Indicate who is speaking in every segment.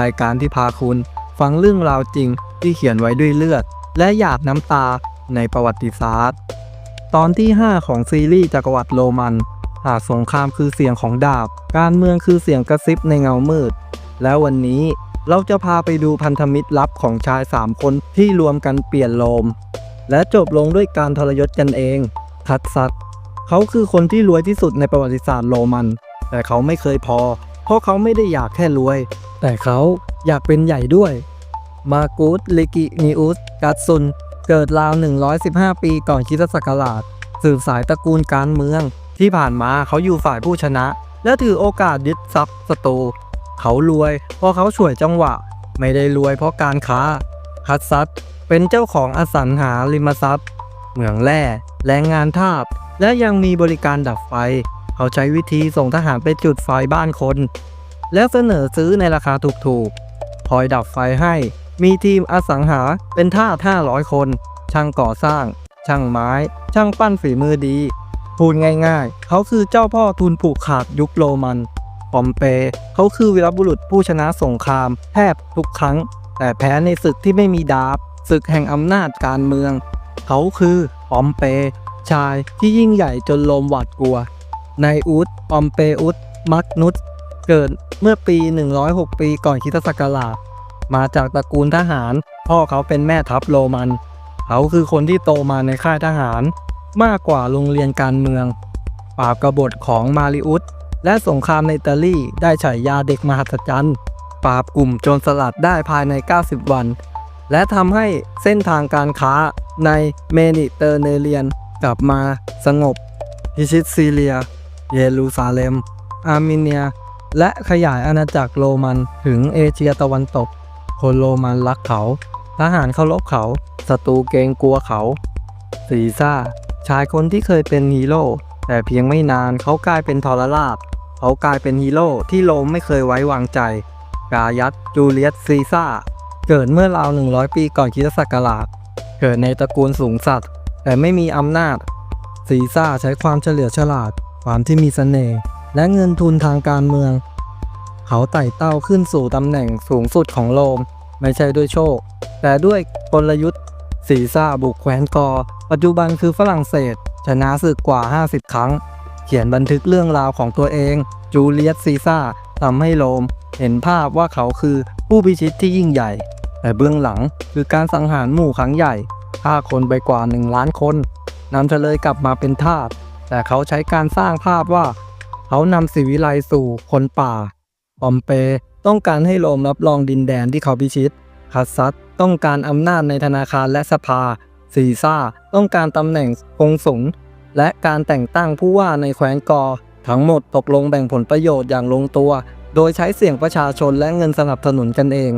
Speaker 1: รายการที่พาคุณ ฟังเรื่องราวจริงที่เขียนไว้ด้วยเลือด และหยาดน้ำตาในประวัติศาสตร์ ตอนที่ 5 ของซีรีส์จักรวรรดิโรมัน หากสงครามคือเสียงของดาบ การเมืองคือเสียงกระซิบในเงามืด แล้ววันนี้เราจะพาไปดูพันธมิตรลับของชาย 3 คนที่รวมกันเปลี่ยนโลม และจบลงด้วยการทรยศกันเองทัดซัดเขาคือคนที่รวยที่สุดในประวัติศาสตร์โรมัน แต่เขาไม่เคยพอ เพราะเขาไม่ได้อยากแค่รวย แต่เขาอยากเป็นใหญ่ด้วย มากูสลิกินิอุสกัตซุน เกิดราว 115 ปีก่อนคริสตศักราช สืบสายตระกูลการเมือง ที่ผ่านมาเขาอยู่ฝ่ายผู้ชนะ และถือโอกาสยึดทรัพย์ศัตรูเขารวยเพราะเขาฉวยจังหวะ ไม่ได้รวยเพราะการค้าคัตซัตเป็นเจ้าของอสังหาริมทรัพย์ เหมืองแร่แรงงานทาสและยังมีบริการดับไฟ เขาใช้วิธีส่งทหารไปจุดไฟบ้านคน แล้วเสนอซื้อในราคาถูกๆคอยดับไฟให้ มีทีมอสังหาเป็นท่าท่า500 คน ช่างก่อสร้าง ช่างไม้ ช่างปั้นฝีมือดี พูดง่ายๆ เขาคือเจ้าพ่อทุนผูกขาดยุคโรมันปอมเป เขาคือวีรบุรุษผู้ชนะสงคราม แทบทุกครั้ง แต่แพ้ในศึกที่ไม่มีดาบศึกแห่งอำนาจการเมือง เขาคือปอมเป ชายที่ยิ่งใหญ่จนโลมหวาดกลัวนายอุสปอมเปอุสมักนุส เกิดเมื่อปี 106 ปีก่อนคริสตศักราช มาจากตระกูลทหาร พ่อเขาเป็นแม่ทัพโรมัน เขาคือคนที่โตมาในค่ายทหาร มากกว่าโรงเรียนการเมือง ปราบกบฏของมาริอุสและสงครามในอิตาลีได้ฉายาเด็กมหัศจรรย์ปราบกลุ่มโจรสลัดได้ภายใน 90 วัน และทำให้เส้นทางการค้าในเมดิเตอร์เรเนียนกลับมาสงบพิชิตซีเรีย เยรูซาเล็ม อาร์เมเนีย และขยายอาณาจักรโรมันถึงเอเชียตะวันตก คนโรมันรักเขา ทหารเคารพเขา ศัตรูเกรงกลัวเขา ซีซ่า ชายคนที่เคยเป็นฮีโร่แต่เพียงไม่นานเขากลายเป็นทรราช เขากลายเป็นฮีโร่ที่โรมไม่เคยไว้วางใจ กายัสจูเลียสซีซ่า เกิดเมื่อราว 100 ปีก่อนคริสตศักราช เกิดในตระกูลสูงสัตว์แต่ไม่มีอำนาจ ซีซ่าใช้ความเฉลียวฉลาด ความที่มีเสน่ห์ และเงินทุนทางการเมือง เขาไต่เต้าขึ้นสู่ตำแหน่งสูงสุดของโรมไม่ใช่ด้วยโชค แต่ด้วยกลยุทธ์ซีซ่าบุกแคว้นกอ ปัจจุบันคือฝรั่งเศส ชนะศึกกว่า 50 ครั้ง เขียนบันทึกเรื่องราวของตัวเอง จูเลียสซีซ่าทำให้โรม เห็นภาพว่าเขาคือผู้พิชิตที่ยิ่งใหญ่ แต่เบื้องหลังคือการสังหารหมู่ครั้งใหญ่ฆ่าคนไปกว่า 1 ล้านคนนำเฉลยกลับมาเป็นทาสแต่เขาใช้การสร้างภาพว่า เขานำสิวิไลสู่คนป่าปอมเปต้องการให้โรมรับรองดินแดนที่เขาพิชิตคัสซัตต้องการอำนาจในธนาคารและสภาซีซ่าต้องการตำแหน่งกงสุลและการแต่งตั้งผู้ว่าในแคว้นกอ ทั้งหมดตกลงแบ่งผลประโยชน์อย่างลงตัว โดยใช้เสียงประชาชนและเงินสนับสนุนกันเอง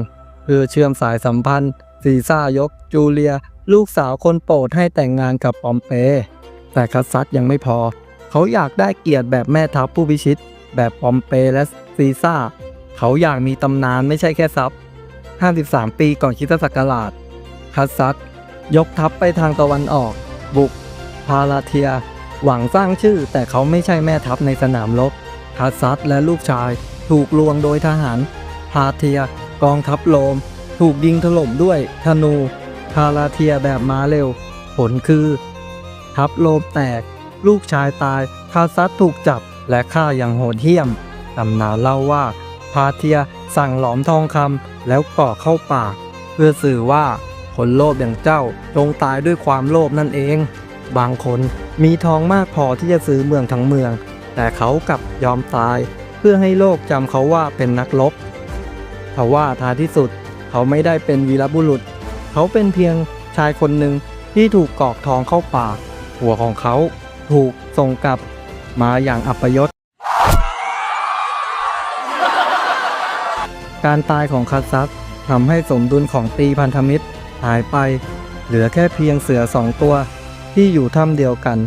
Speaker 1: เพื่อเชื่อมสายสัมพันธ์ซีซ่ายก จูเลีย ลูกสาวคนโปรดให้แต่งงานกับปอมเป แต่คัสซัตยังไม่พอ เขาอยากได้เกียรติแบบแม่ทัพผู้พิชิต แบบปอมเปและซีซ่า เขาอยากมีตำนานไม่ใช่แค่ทรัพย์ 53 ปีก่อนคริสตศักราชคัสซัตยกทัพไปทางตะวันออก บุก พาลาเทีย หวังสร้างชื่อแต่เขาไม่ใช่แม่ทัพในสนามรบคัสซัตและลูกชาย ถูกลวงโดยทหาร พาเทีย กองทัพโรม ถูกยิงถล่มด้วยธนู พาลาเทียแบบม้าเร็ว ผลคือ ทัพโรมแตก ลูกชายตายคาซัตถูกจับและฆ่าอย่างโหดเหี้ยมตำนานเล่าว่าพาเทียสั่งหลอมทองคำแล้วก่อเข้าปาก เพื่อสื่อว่าคนโลภอย่างเจ้าจงตายด้วยความโลภนั่นเอง บางคนมีทองมากพอที่จะซื้อเมืองทั้งเมือง แต่เขากลับยอมตาย เพื่อให้โลกจำเขาว่าเป็นนักรบทว่าท้ายที่สุดเขาไม่ได้เป็นวีรบุรุษ เขาเป็นเพียงชายคนหนึ่งที่ถูกกอกทองเข้าปาก หัวของเขา ถูกส่งกลับมาอย่างอัปยศ การตายของคัสซัสทำให้สมดุลของตีพันธมิตรหายไป เหลือแค่เพียงเสือสองตัวที่อยู่ถ้ำเดียวกัน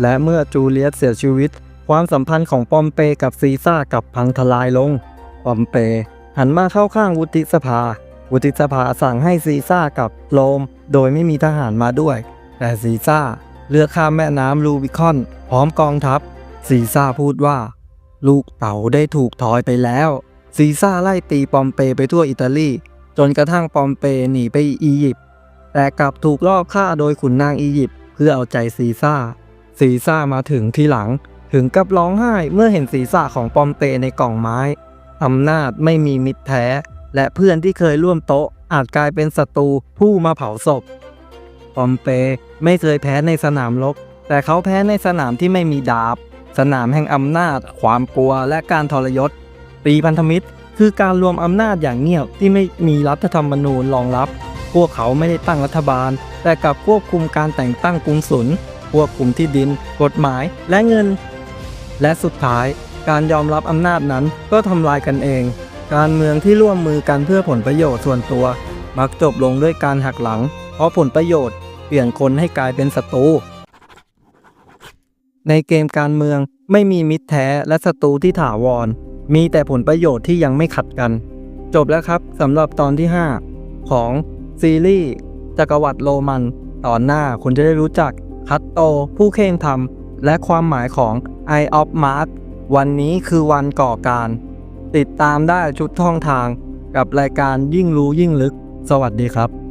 Speaker 1: และเมื่อจูเลียสเสียชีวิต ความสัมพันธ์ของปอมเปกับซีซ่ากับพังทลายลง ปอมเปหันมาเข้าข้างวุฒิสภา วุฒิสภาสั่งให้ซีซ่ากับโรม โดยไม่มีทหารมาด้วย แต่ซีซ่า เลือข้ามแม่น้ำลูบิคอน พร้อมกองทัพ ซีซ่าพูดว่า ลูกเต๋าได้ถูกทอยไปแล้ว ซีซ่าไล่ตีปอมเปไปทั่วอิตาลี จนกระทั่งปอมเปหนีไปอียิปต์แต่กลับถูกลอบฆ่าโดยขุนนางอียิปต์เพื่อเอาใจซีซ่า ซีซ่ามาถึงที่หลัง ถึงกับร้องไห้เมื่อเห็นศีรษะของปอมเปในกล่องไม้อำนาจไม่มีมิตรแท้ และเพื่อนที่เคยร่วมโต๊ะอาจกลายเป็นศัตรูผู้มาเผาศพ ปอมเปไม่เคยแพ้ในสนามรบแต่เขาแพ้ในสนามที่ไม่มีดาบ สนามแห่งอำนาจ ความกลัวและการทรยศตีพันธมิตร คือการรวมอำนาจอย่างเงียบที่ไม่มีรัฐธรรมนูญรองรับ พวกเขาไม่ได้ตั้งรัฐบาล แต่กลับควบคุมการแต่งตั้งกรุงศุลควบคุมที่ดิน กฎหมายและเงิน และสุดท้าย การยอมรับอำนาจนั้นก็ทำลายกันเอง การเมืองที่ร่วมมือกันเพื่อผลประโยชน์ส่วนตัว มักจบลงด้วยการหักหลัง เพราะผลประโยชน์ ลี่ยนคนให้กลายเป็นศัตรู ในเกมการเมืองไม่มีมิตรแท้และศัตรูที่ถาวร มีแต่ผลประโยชน์ที่ยังไม่ขัดกัน จบแล้วครับสำหรับตอนที่ 5 ของซีรีส์จักรวรรดิโรมัน ตอนหน้าคุณจะได้รู้จักคัตโตผู้เข่งธรรม และความหมายของ Eye of Mars วันนี้คือวันก่อการ ติดตามได้ชุดท่องทางกับรายการยิ่งรู้ยิ่งลึก สวัสดีครับ